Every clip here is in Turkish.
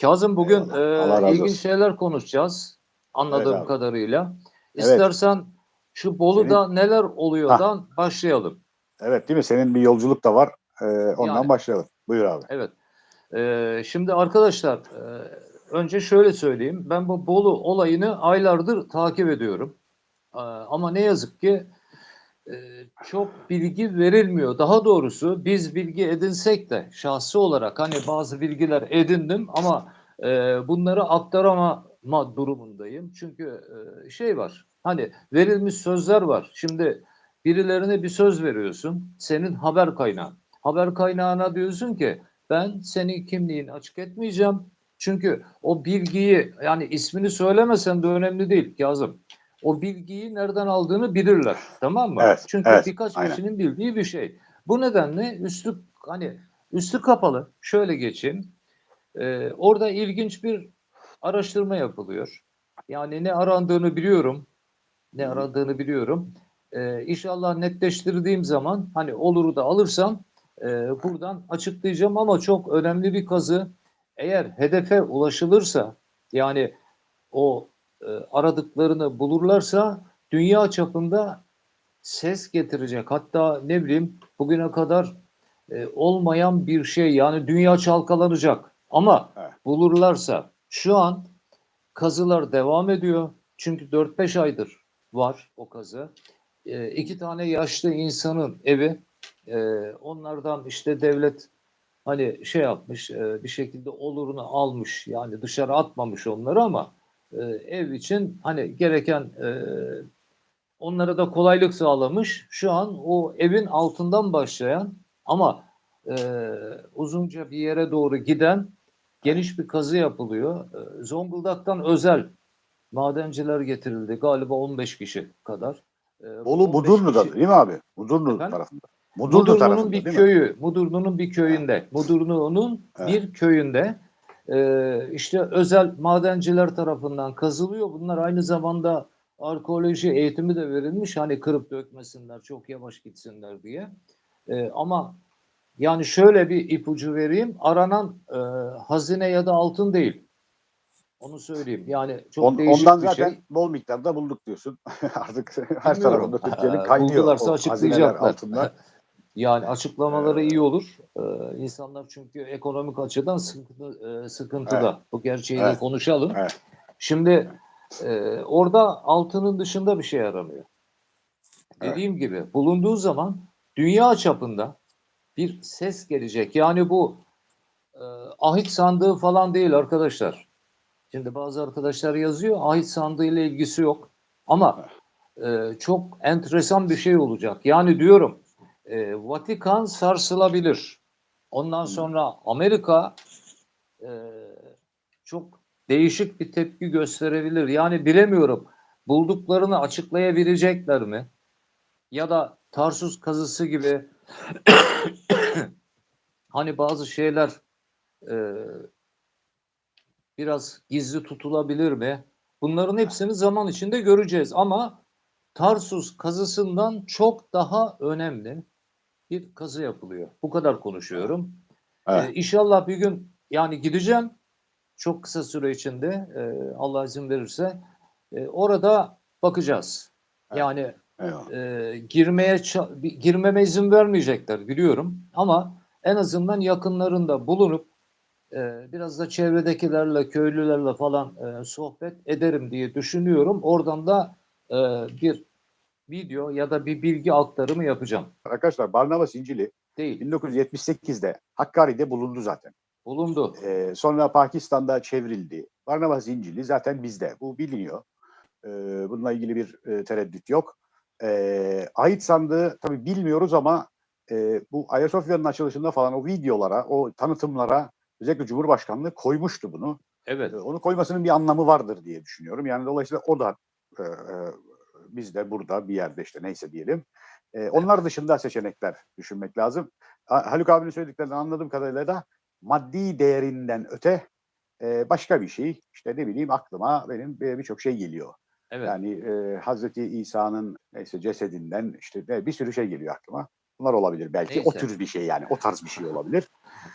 Kazım bugün Eyvallah. e, ilginç şeyler konuşacağız. Anladığım Evet abi. kadarıyla. Evet. İstersen şu Bolu'da neler oluyordan başlayalım. Evet değil mi? Senin bir yolculuk da var. Ee, ondan Yani. başlayalım. Buyur abi. Evet. E, şimdi arkadaşlar e, önce şöyle söyleyeyim. Ben bu Bolu olayını aylardır takip ediyorum. E, ama ne yazık ki çok bilgi verilmiyor. Daha doğrusu biz bilgi edinsek de şahsi olarak hani bazı bilgiler edindim ama e, bunları aktaramama durumundayım. Çünkü e, şey var hani verilmiş sözler var. Şimdi birilerine bir söz veriyorsun. Senin haber kaynağın. Haber kaynağına diyorsun ki ben senin kimliğini açık etmeyeceğim. Çünkü o bilgiyi yani ismini söylemesen de önemli değil Kazım. O bilgiyi nereden aldığını bilirler. Tamam mı? Evet, Çünkü evet, birkaç aynen. kişinin bildiği bir şey. Bu nedenle üstü hani üstü kapalı. Şöyle geçeyim. Ee, orada ilginç bir araştırma yapılıyor. Yani ne arandığını biliyorum. Ne aradığını biliyorum. Ee, inşallah netleştirdiğim zaman hani oluru da alırsam e, buradan açıklayacağım ama çok önemli bir kazı. Eğer hedefe ulaşılırsa yani o aradıklarını bulurlarsa dünya çapında ses getirecek. Hatta ne bileyim bugüne kadar e, olmayan bir şey yani dünya çalkalanacak. Ama Evet. bulurlarsa şu an kazılar devam ediyor. Çünkü 4-5 aydır var o kazı. E, iki tane yaşlı insanın evi. E, onlardan işte devlet hani şey yapmış e, bir şekilde olurunu almış yani dışarı atmamış onları ama e, ev için hani gereken e, onlara da kolaylık sağlamış. Şu an o evin altından başlayan ama e, uzunca bir yere doğru giden geniş bir kazı yapılıyor. E, Zonguldak'tan özel madenciler getirildi. Galiba 15 kişi kadar. E, bu Bolu 15 Mudurnu'da kişi- değil mi abi? Mudurnu Efendim? tarafında. Mudurnu Mudurnu'nun bir köyü, Mudurnu'nun bir köyünde, Mudurnu'nun Evet. bir köyünde e, işte özel madenciler tarafından kazılıyor. Bunlar aynı zamanda arkeoloji eğitimi de verilmiş. Hani kırıp dökmesinler, çok yavaş gitsinler diye. E, ama yani şöyle bir ipucu vereyim. Aranan e, hazine ya da altın değil. Onu söyleyeyim. Yani çok On- değişik ondan bir zaten şey. bol miktarda bulduk diyorsun. Artık her Bilmiyorum. tarafında Türkiye'nin kaynıyor. buldularsa açıklayacaklar. altınlar. Yani açıklamaları Ee, iyi olur. Ee, insanlar çünkü ekonomik açıdan sıkıntı, e, sıkıntıda. Evet. Bu gerçeği de Evet. konuşalım. Evet. Şimdi e, orada altının dışında bir şey aranıyor. Evet. Dediğim gibi bulunduğu zaman dünya çapında bir ses gelecek. Yani bu e, ahit sandığı falan değil arkadaşlar. Şimdi bazı arkadaşlar yazıyor ahit sandığı ile ilgisi yok. Ama e, çok enteresan bir şey olacak. Yani diyorum e, Vatikan sarsılabilir. Ondan sonra Amerika e, çok değişik bir tepki gösterebilir. Yani bilemiyorum bulduklarını açıklayabilecekler mi? Ya da Tarsus kazısı gibi hani bazı şeyler e, biraz gizli tutulabilir mi? Bunların hepsini zaman içinde göreceğiz ama Tarsus kazısından çok daha önemli bir kazı yapılıyor. Bu kadar konuşuyorum. Evet. Ee, inşallah bir gün yani gideceğim çok kısa süre içinde e, Allah izin verirse e, orada bakacağız. Evet. Yani Eyvallah. e, girmeye girmeme izin vermeyecekler biliyorum ama en azından yakınlarında bulunup e, biraz da çevredekilerle köylülerle falan e, sohbet ederim diye düşünüyorum. Oradan da e, bir video ya da bir bilgi aktarımı yapacağım. Arkadaşlar Barnabas İncil'i Değil. 1978'de Hakkari'de bulundu zaten. Bulundu. Ee, sonra Pakistan'da çevrildi. Barnabas İncil'i zaten bizde. Bu biliniyor. Ee, bununla ilgili bir e, tereddüt yok. Ee, ait sandığı tabii bilmiyoruz ama e, bu Ayasofya'nın açılışında falan o videolara, o tanıtımlara özellikle Cumhurbaşkanlığı koymuştu bunu. Evet. Ee, Onu koymasının bir anlamı vardır diye düşünüyorum. Yani dolayısıyla o da e, e, bizde burada bir yerde işte neyse diyelim. E, onlar dışında seçenekler düşünmek lazım. Ha- Haluk abinin söylediklerinden anladığım kadarıyla da maddi değerinden öte e, başka bir şey. İşte ne bileyim aklıma benim e, birçok şey geliyor. Evet. Yani e, Hazreti İsa'nın neyse cesedinden işte ne- bir sürü şey geliyor aklıma. Bunlar olabilir belki. O Neyse. tür bir şey yani. O tarz bir şey olabilir.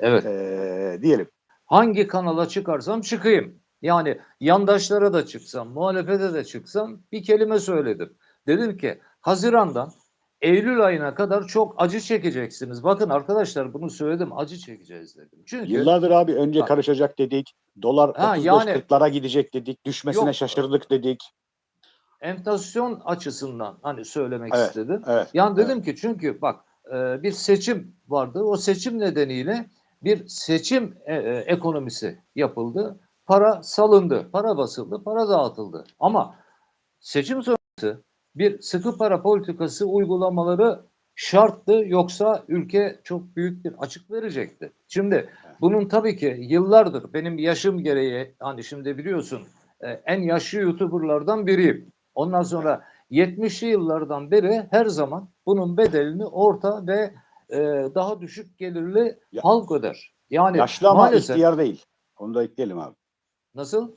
Evet. E, diyelim. hangi kanala çıkarsam çıkayım. Yani yandaşlara da çıksam, muhalefete de çıksam bir kelime söyledim. Dedim ki Haziran'dan Eylül ayına kadar çok acı çekeceksiniz. Bakın arkadaşlar bunu söyledim acı çekeceğiz dedim. Çünkü Yıllardır abi önce Bak. karışacak dedik. Dolar Ha, 35-40'lara gidecek dedik. Düşmesine Yok. şaşırdık dedik. enflasyon açısından hani söylemek Evet, istedim. Evet. Yani dedim ki çünkü bak e, bir seçim vardı. O seçim nedeniyle bir seçim e, e, ekonomisi yapıldı. Para salındı, para basıldı, para dağıtıldı. Ama seçim sonrası bir sıkı para politikası uygulamaları şarttı. Yoksa ülke çok büyük bir açık verecekti. Şimdi bunun tabii ki yıllardır benim yaşım gereği hani şimdi biliyorsun e, en yaşlı YouTuber'lardan biriyim. Ondan sonra 70'li yıllardan beri her zaman bunun bedelini orta ve e, daha düşük gelirli Ya- halk öder. Yani Yaşlı ama maalesef ihtiyar değil. Onu da ekleyelim abi. Nasıl?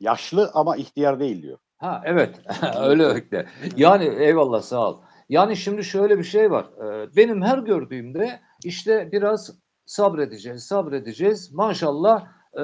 Yaşlı ama ihtiyar değil diyor. Ha evet öyle öyle. Yani eyvallah sağ ol. Yani şimdi şöyle bir şey var. Ee, Benim her gördüğümde işte biraz sabredeceğiz, sabredeceğiz. Maşallah e,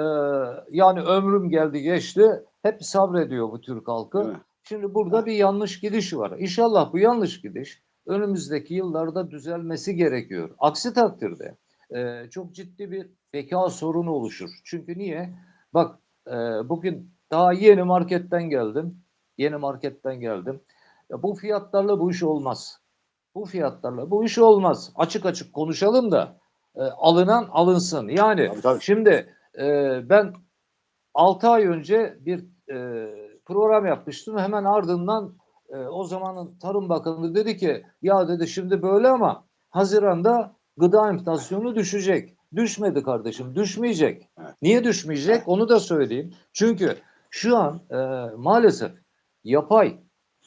yani ömrüm geldi geçti. Hep sabrediyor bu Türk halkı. Şimdi burada bir yanlış gidiş var. İnşallah bu yanlış gidiş önümüzdeki yıllarda düzelmesi gerekiyor. Aksi takdirde e, çok ciddi bir beka sorunu oluşur. Çünkü niye? Bak e, bugün daha yeni marketten geldim. Yeni marketten geldim. Ya bu fiyatlarla bu iş olmaz. Bu fiyatlarla bu iş olmaz. Açık açık konuşalım da e, alınan alınsın. Yani Tabii, tabii. Şimdi e, ben 6 ay önce bir e, program yapmıştım. Hemen ardından e, o zamanın Tarım Bakanı dedi ki ya dedi şimdi böyle ama Haziran'da gıda enflasyonu düşecek. Düşmedi kardeşim, düşmeyecek. Niye düşmeyecek? Onu da söyleyeyim. Çünkü şu an e, maalesef yapay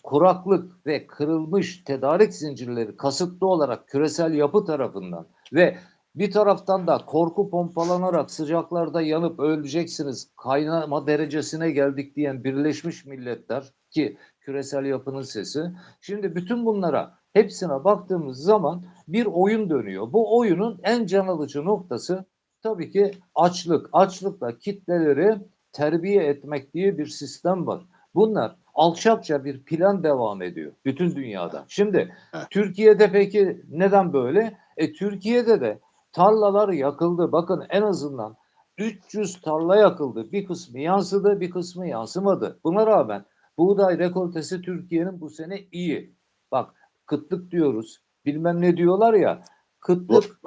kuraklık ve kırılmış tedarik zincirleri kasıtlı olarak küresel yapı tarafından ve bir taraftan da korku pompalanarak sıcaklarda yanıp öleceksiniz kaynama derecesine geldik diyen Birleşmiş Milletler ki küresel yapının sesi. Şimdi bütün bunlara hepsine baktığımız zaman bir oyun dönüyor. Bu oyunun en can alıcı noktası tabii ki açlık. Açlıkla kitleleri terbiye etmek diye bir sistem var. Bunlar alçakça bir plan devam ediyor bütün dünyada. Şimdi. Türkiye'de peki neden böyle? E Türkiye'de de tarlalar yakıldı. Bakın en azından 300 tarla yakıldı. Bir kısmı yansıdı, bir kısmı yansımadı. Buna rağmen buğday rekoltesi Türkiye'nin bu sene iyi. Bak kıtlık diyoruz. Bilmem ne diyorlar ya. Kıtlık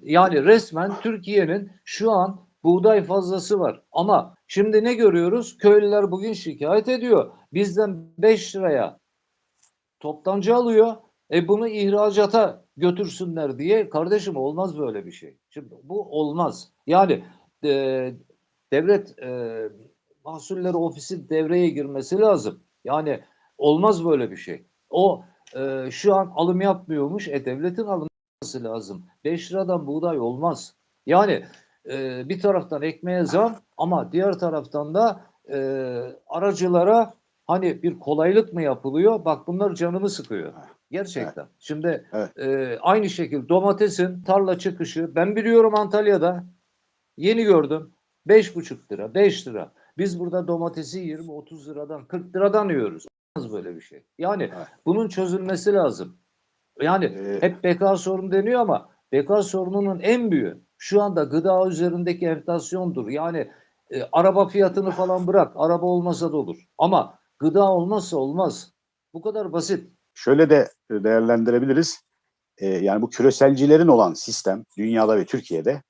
yani resmen Türkiye'nin şu an buğday fazlası var. Ama şimdi ne görüyoruz? Köylüler bugün şikayet ediyor. Bizden 5 liraya toptancı alıyor. E bunu ihracata götürsünler diye kardeşim olmaz böyle bir şey. Şimdi bu olmaz. Yani e, devlet e, mahsulleri ofisi devreye girmesi lazım. Yani olmaz böyle bir şey. O e, şu an alım yapmıyormuş. E devletin alım yapması lazım. 5 liradan buğday olmaz. Yani e, bir taraftan ekmeğe zam ama diğer taraftan da e, aracılara hani bir kolaylık mı yapılıyor? Bak bunlar canımı sıkıyor. Gerçekten. Şimdi Evet. e, aynı şekilde domatesin tarla çıkışı ben biliyorum Antalya'da yeni gördüm 5,5 lira 5 lira. Biz burada domatesi 20-30 liradan 40 liradan yiyoruz. Böyle bir şey. Yani Evet. bunun çözülmesi lazım. Yani Ee, hep beka sorunu deniyor ama beka sorununun en büyüğü şu anda gıda üzerindeki enflasyondur. Yani e, araba fiyatını falan bırak. Araba olmasa da olur. Ama gıda olmazsa olmaz. Bu kadar basit. şöyle de değerlendirebiliriz. Ee, yani bu küreselcilerin olan sistem dünyada ve Türkiye'de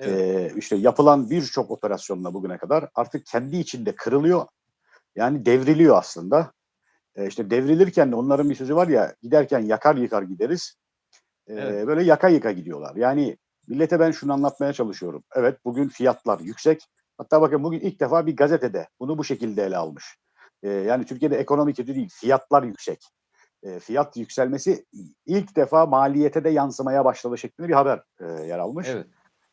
e, işte yapılan birçok operasyonla bugüne kadar artık kendi içinde kırılıyor. Yani devriliyor aslında. E, işte devrilirken de onların bir sözü var ya giderken yakar yıkar gideriz. E, Evet. Böyle yaka yıka gidiyorlar. Yani millete ben şunu anlatmaya çalışıyorum. Evet bugün fiyatlar yüksek. Hatta bakın bugün ilk defa bir gazetede bunu bu şekilde ele almış. E, yani Türkiye'de ekonomi kötü değil, fiyatlar yüksek. E, fiyat yükselmesi ilk defa maliyete de yansımaya başladı şeklinde bir haber e, yer almış. Evet.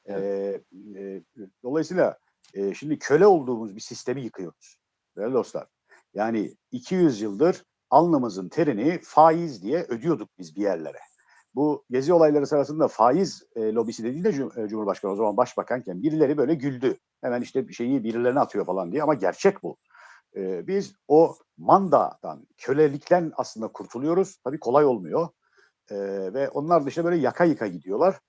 Ee, e, dolayısıyla e, şimdi köle olduğumuz bir sistemi yıkıyoruz. Değerli dostlar. Yani 200 yıldır alnımızın terini faiz diye ödüyorduk biz bir yerlere. bu gezi olayları sırasında faiz e, lobisi dediğinde Cum- e, Cumhurbaşkanı o zaman başbakanken birileri böyle güldü. Hemen işte bir şeyi birilerine atıyor falan diye ama gerçek bu. E, biz o mandadan, kölelikten aslında kurtuluyoruz. Tabii kolay olmuyor. E, ve onlar da işte böyle yaka yıka gidiyorlar.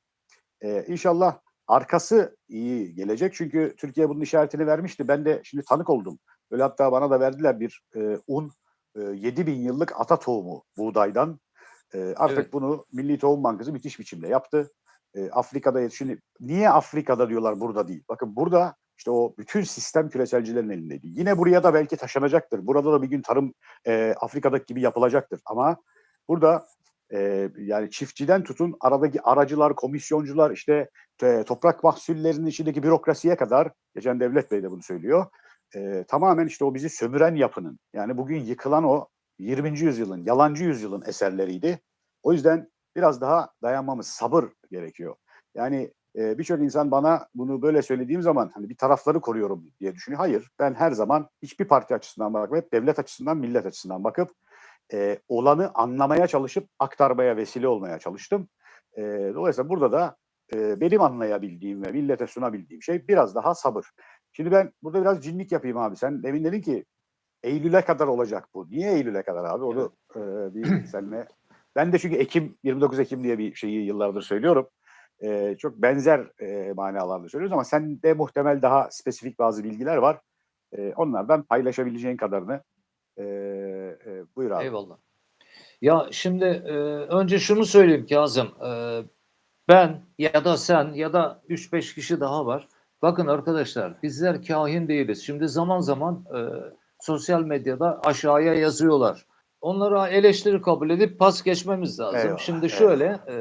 E, inşallah arkası iyi gelecek. Çünkü Türkiye bunun işaretini vermişti. Ben de şimdi tanık oldum. Böyle hatta bana da verdiler bir e, un, e, 7 bin yıllık ata tohumu buğdaydan. E, artık Evet. bunu Milli Tohum Bankası müthiş biçimde yaptı. E, Afrika'da şimdi niye Afrika'da diyorlar burada değil. Bakın burada işte o bütün sistem küreselcilerin elindeydi. Yine buraya da belki taşınacaktır. Burada da bir gün tarım e, Afrika'daki gibi yapılacaktır. Ama burada e, yani çiftçiden tutun aradaki aracılar, komisyoncular işte e, toprak mahsullerinin içindeki bürokrasiye kadar geçen Devlet Bey de bunu söylüyor. E, tamamen işte o bizi sömüren yapının yani bugün yıkılan o 20. yüzyılın, yalancı yüzyılın eserleriydi. O yüzden biraz daha dayanmamız, sabır gerekiyor. Yani e, birçok insan bana bunu böyle söylediğim zaman hani bir tarafları koruyorum diye düşünüyor. Hayır, ben her zaman hiçbir parti açısından bakıp hep devlet açısından, millet açısından bakıp e, olanı anlamaya çalışıp aktarmaya vesile olmaya çalıştım. E, dolayısıyla burada da e, benim anlayabildiğim ve millete sunabildiğim şey biraz daha sabır. Şimdi ben burada biraz cinlik yapayım abi. Sen demin dedin ki Eylül'e kadar olacak bu. Niye Eylül'e kadar abi? Onu e, bir seninle. Ben de çünkü Ekim 29 Ekim diye bir şeyi yıllardır söylüyorum. E, çok benzer e, manalarda söylüyoruz ama sende muhtemel daha spesifik bazı bilgiler var. E, onlardan paylaşabileceğin kadarını e, e, buyur abi. Eyvallah. Ya şimdi e, önce şunu söyleyeyim Kazım. E, ben ya da sen ya da 3-5 kişi daha var. Bakın arkadaşlar bizler kahin değiliz. Şimdi zaman zaman e, sosyal medyada aşağıya yazıyorlar. Onlara eleştiri kabul edip pas geçmemiz lazım. Eyvallah, Şimdi şöyle e,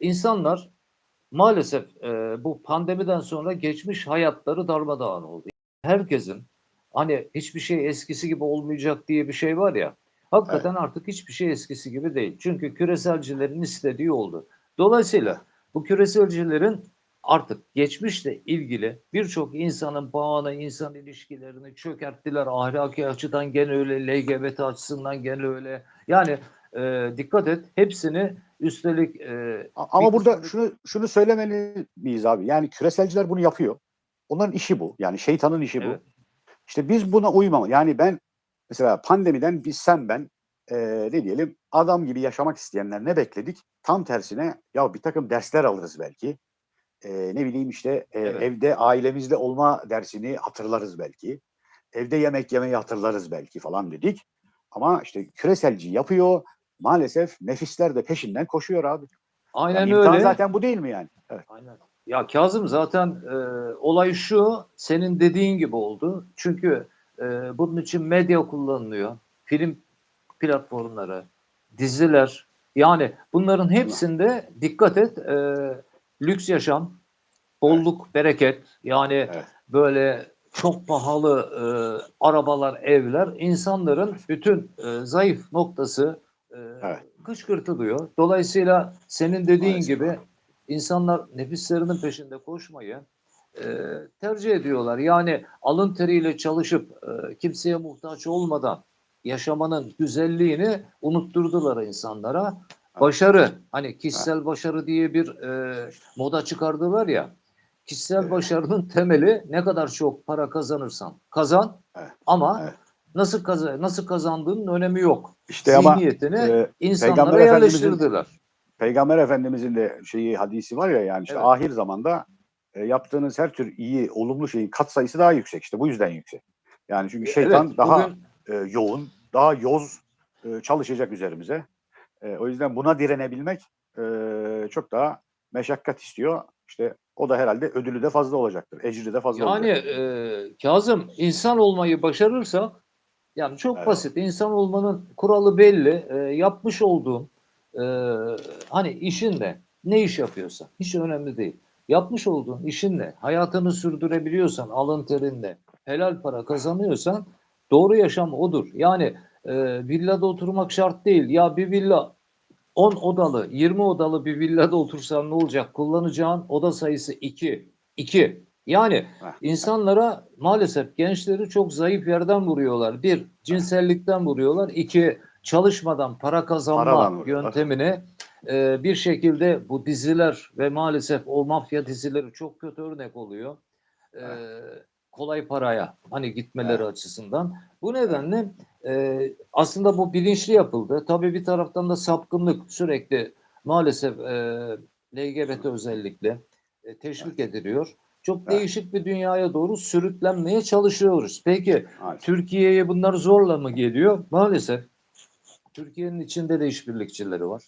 insanlar maalesef e, bu pandemiden sonra geçmiş hayatları darmadağın oldu. Herkesin hani hiçbir şey eskisi gibi olmayacak diye bir şey var ya. Hakikaten artık hiçbir şey eskisi gibi değil. Çünkü küreselcilerin istediği oldu. Dolayısıyla bu küreselcilerin artık geçmişle ilgili birçok insanın bağını, insan ilişkilerini çökerttiler. Ahlaki açıdan gene öyle, LGBT açısından gene öyle. Yani e, dikkat et hepsini üstelik e, Ama burada şunu şunu söylemeli miyiz abi? Yani küreselciler bunu yapıyor. Onların işi bu. Yani şeytanın işi bu. Evet. İşte biz buna uymama. Yani ben mesela pandemiden biz sen ben eee, ne diyelim adam gibi yaşamak isteyenler ne bekledik? Tam tersine ya bir takım dersler alırız belki. Eee, ne bileyim işte eee, Evet. evde ailemizle olma dersini hatırlarız belki. Evde yemek yemeyi hatırlarız belki falan dedik. Ama işte küreselci yapıyor. Maalesef nefisler de peşinden koşuyor abi. aynen Yani öyle. zaten bu değil mi yani? Evet. Aynen. Ya Kazım zaten e, olay şu, senin dediğin gibi oldu. Çünkü e, bunun için medya kullanılıyor. Film platformları, diziler. Yani bunların hepsinde dikkat et, e, lüks yaşam, bolluk, bereket. Yani Evet. böyle çok pahalı e, arabalar, evler insanların bütün e, zayıf noktası e, Evet. kışkırtılıyor. Dolayısıyla senin dediğin Maalesef gibi insanlar nefislerinin peşinde koşmayı e, tercih ediyorlar. Yani alın teriyle çalışıp e, kimseye muhtaç olmadan yaşamanın güzelliğini unutturdular insanlara. Başarı, hani kişisel başarı diye bir e, moda çıkardılar ya. Kişisel Evet. başarının temeli ne kadar çok para kazanırsan kazan Evet. ama Evet. nasıl kaza nasıl kazandığının önemi yok. İşte ama Zihniyetini e, insanlara Peygamber yerleştirdiler. Peygamber Efendimizin de şeyi hadisi var ya yani işte Evet. ahir zamanda e, yaptığınız her tür iyi, olumlu şeyin kat sayısı daha yüksek işte bu yüzden yüksek. Yani çünkü şeytan Evet, daha bugün e, yoğun, daha yoz e, çalışacak üzerimize. E, o yüzden buna direnebilmek e, çok daha meşakkat istiyor. İşte o da herhalde ödülü de fazla olacaktır. Ecri de fazla Yani olacaktır. e, Kazım insan olmayı başarırsak yani çok Evet. basit. İnsan olmanın kuralı belli. E, yapmış olduğun e, hani işinle ne iş yapıyorsan hiç önemli değil. Yapmış olduğun işinle hayatını sürdürebiliyorsan alın terinle helal para kazanıyorsan doğru yaşam odur. Yani e, villada oturmak şart değil. Ya bir villa 10 odalı, 20 odalı bir villada otursan ne olacak? Kullanacağın oda sayısı 2. 2. Yani insanlara maalesef gençleri çok zayıf yerden vuruyorlar. Bir, cinsellikten vuruyorlar. İki, çalışmadan para kazanma Paradan yöntemini e, bir şekilde bu diziler ve maalesef o mafya dizileri çok kötü örnek oluyor. E, kolay paraya hani gitmeleri Evet. açısından. Bu nedenle e, aslında bu bilinçli yapıldı. Tabii bir taraftan da sapkınlık sürekli maalesef e, LGBT özellikle e, teşvik ediliyor. Çok Evet. değişik bir dünyaya doğru sürüklenmeye çalışıyoruz. Peki. Türkiye'ye bunlar zorla mı geliyor? Maalesef Türkiye'nin içinde de işbirlikçileri var.